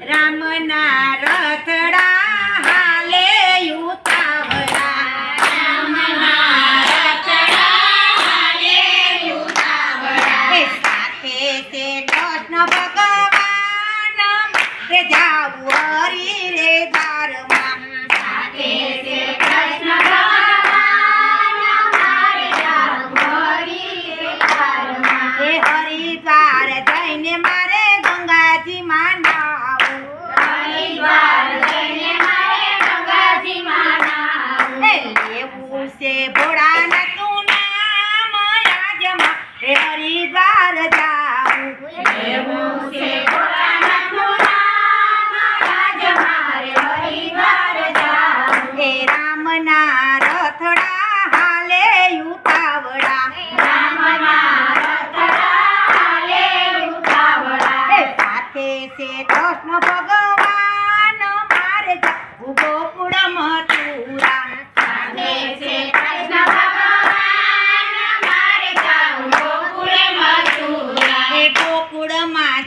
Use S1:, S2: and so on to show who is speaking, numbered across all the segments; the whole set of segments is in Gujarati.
S1: રામના રથડા હાલે યુતાવળા એ સાથે છે કૃષ્ણ ભગવાન રે જાવું હરી રે દ્વારમાં. એ હરિદ્વાર જઈને મારે ગંગાજી માં નાવું એ છે ભોળાનાથનું નામ આજમાં એ હરિદ્વાર જાવું એ રામના રથડા હાલે યુતાવળા એ સાથે છે કૃષ્ણ ભગવાન ગોકુળમાં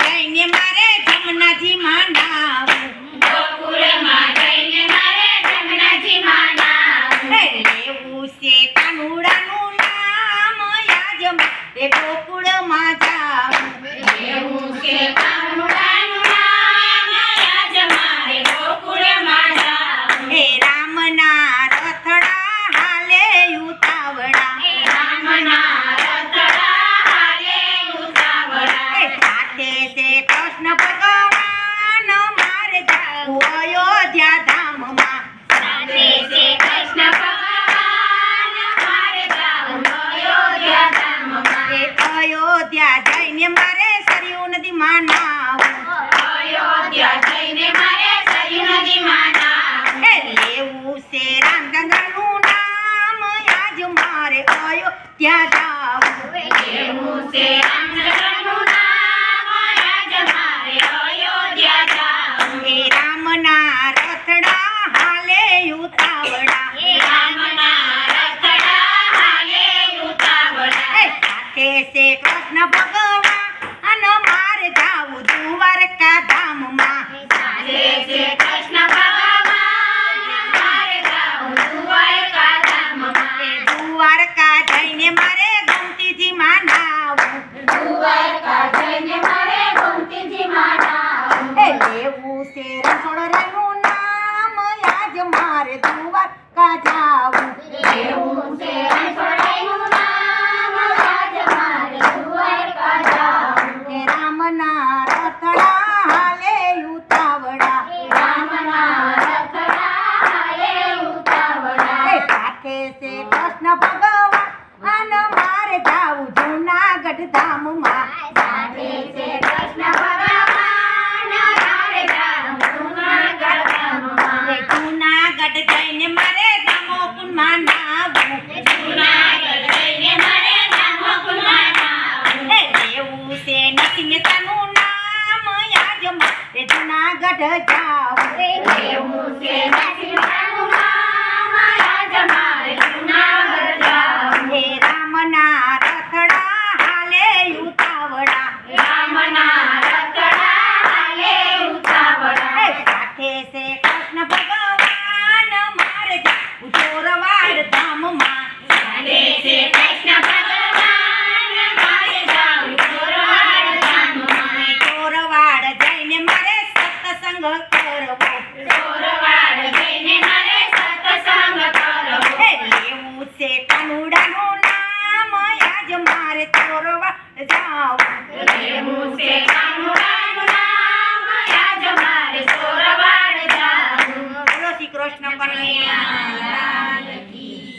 S1: જઈને મારે જમનાજી માં નાવું એ લેવું છે કાનુડાનું નામ યાજમાં એ ગોકુળમાં જાવું. એ રામના રથડા હાલે યુતાવળા એ સાથે છે કૃષ્ણ ભગવાન મારે જાવું અયોધ્યા ધામમાં એ અયોધ્યા જઈને મારે સરયુ નદીમાં નાવું એ લેવું છે રામચંદ્રનું નામ આજ મારે અયોધ્યા જાવું. એ રામના રથડા હાલે યુતાવળા એ સાથે છે કૃષ્ણ ભગવાન મારે જાવું દ્વારકા ધામમાં એ દ્વારકા જઈને મારે ગમતીજી માં નાવું એ લેવું છે રસોડરાનું નામ આજ મારે દ્વારકા જાવું એ રામના રથડા હાલે યુતાવળા એ સાથે છે કૃષ્ણ ભગવાન મારે જાવું જૂનાગઢ ધામમાં એ જૂનાગઢ જઈને મારે નાવું લેવું છે નરસિંહતાનું નામ આજ મારે જૂનાગઢ જાવું એ રામના રથડા હાલે યુતાવળા એ સાથે છે કૃષ્ણ ભગવાન મારે જાવું ચોરવાડ ધામમાં ચોરવાડ જઈને મારે સત્સંગ કરવો એ